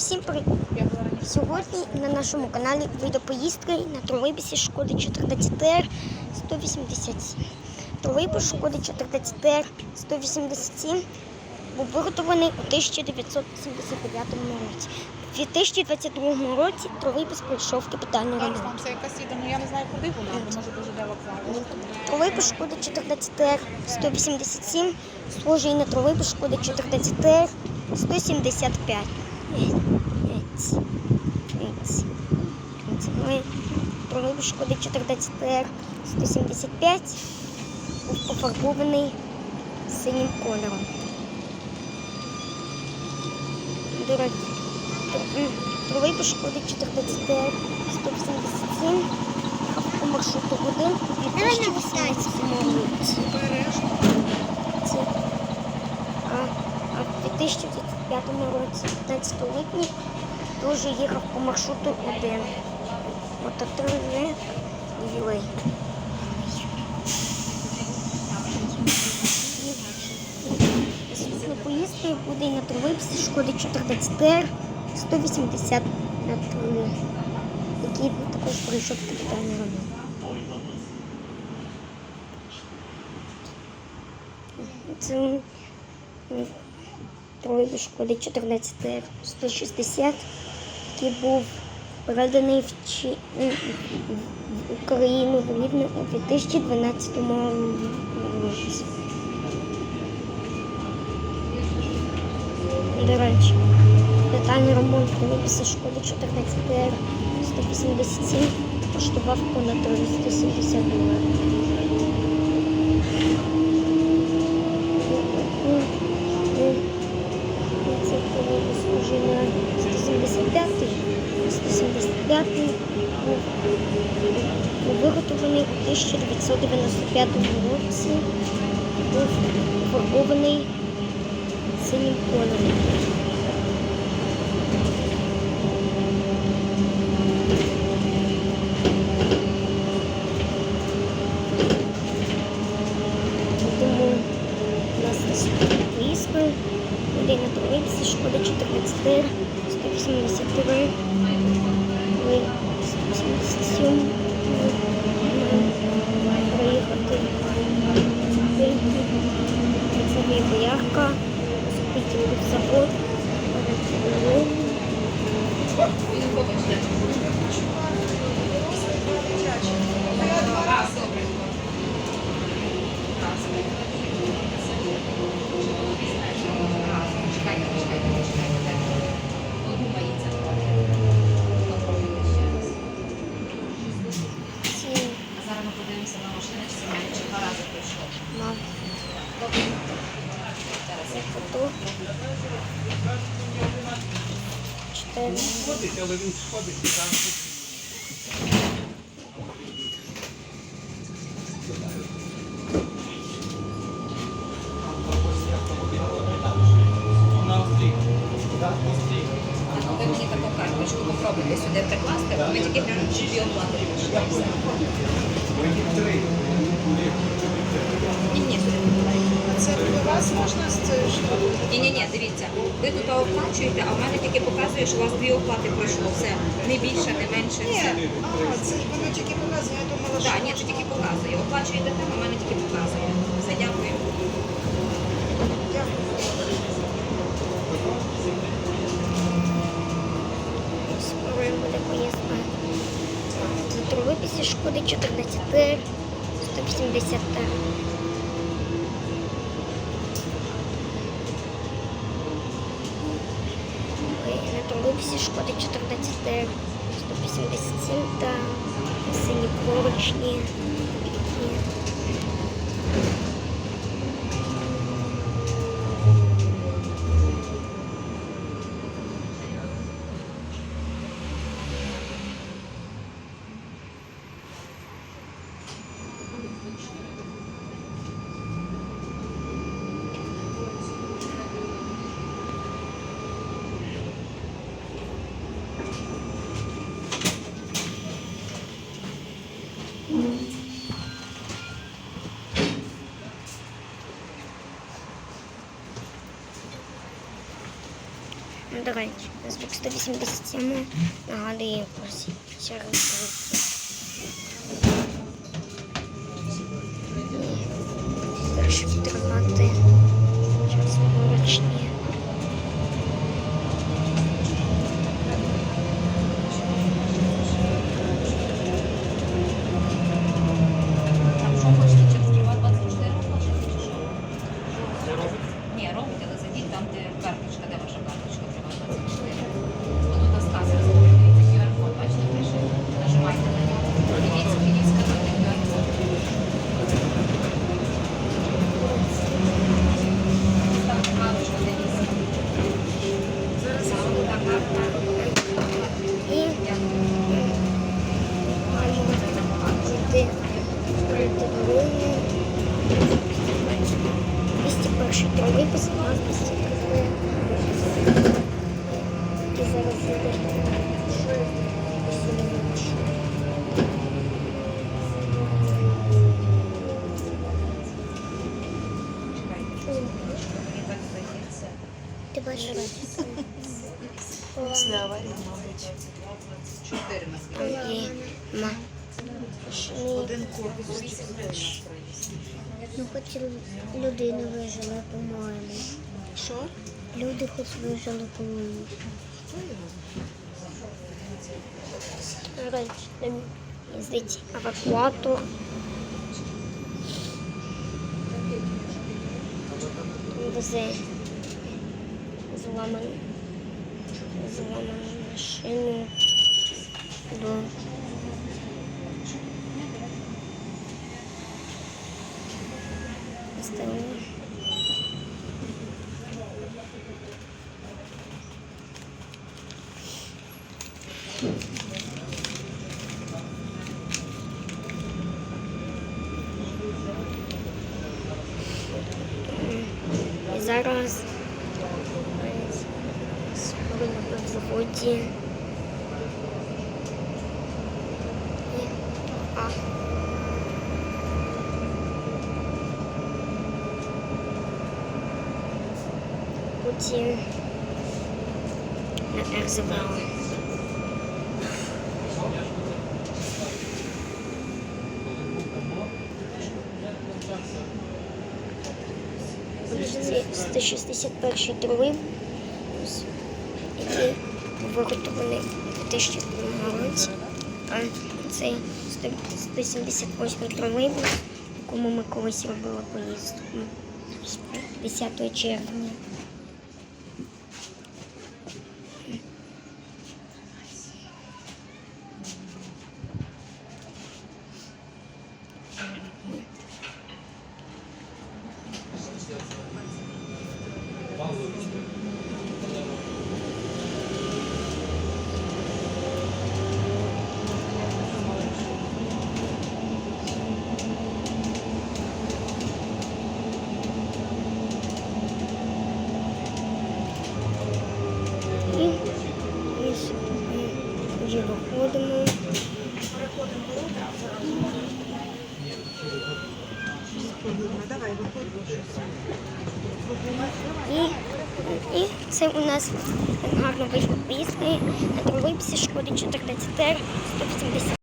Всім привіт! Сьогодні на нашому каналі вийде поїздка на тролейбусі Шкоди 14Р 187. Тролейбус Шкоди 14Р 187 був виготовлений у 1979 році. У 2022 році тролейбус пройшов капітальний ремонт. вам це якась їде, ну я не знаю, куди вона, може дуже де вокзал. Тролейбус Шкода 14Р 187 схожий на тролейбус Шкода 14Р 175. Ми тролейбус Шкода 14Р 175 був пофарбований синім кольором. Тролейбус Шкода 14Р 187 їхав по маршруту 1 у 2018 році. 2005 році 15-літній дуже їхав по маршруту 1. Мототрили білий. Наступною поїздкою буде на тролейбусі шкоди 14 180 на три, який також пройшов капітальний ремонт. Це м, тролейбус шкоди 14 р 160, який був переданий в, Чи... в Україну в Рівне у 2012 році. До речі, детальний ремонт тролейбуса шкоди 14 р 187 коштував понад 370 доларів. Це тролейбус схожий на 175-й. 175-й був, виготовлений у 1995 році. Був фарбований синім кольором. Тому у нас наступна поїздка буде на тролейбусі Шкода 14 183 187 проїхати це є боярка закриті завод ці Зараз ми подивимося на машини, чи це менше два рази пройшло. мав фото чотири Ходить, але він сходить і там. Ви мені таку карточку попробуйте сюди прикласти, ви тільки гляньте, чи дві оплати все. Ні, ні, сюди. Це у вас можна? Ні, ні, ні, дивіться. Ви тут оплачуєте, а в мене тільки показує, що у вас дві оплати пройшло. Все. Не більше, не менше, Ні, все. а, це ж воно тільки показує, я думала, що... Так, ні, це тільки показує. Оплачуєте там, а в мене тільки показує. Все, дякую. Скоро буде поїздка. Шкоди 14 180 На тролейбусі Шкоди 14 187 та сині поручні. До речі, звук 187 нагадує якось через Якщо тримати. Час поручні. Один корпус. Ну, хоч людина вижила, по-моєму. Що? Люди хоч вижили, по-моєму. Їздить евакуатор. Везе зламану машину до СТО. І зараз скоро на заводі. Потім на РЗВО. Це 161 тролейбус, який був виготовлений у 2007 році. А це 178 тролейбус, якому ми колись робили поїздку з 10 червня. І, і с- і вже виходимо. Давай, виходимо І, це у нас гарно вийшло пісні, на тролейбусі шкоди 14 180